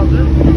kaldı.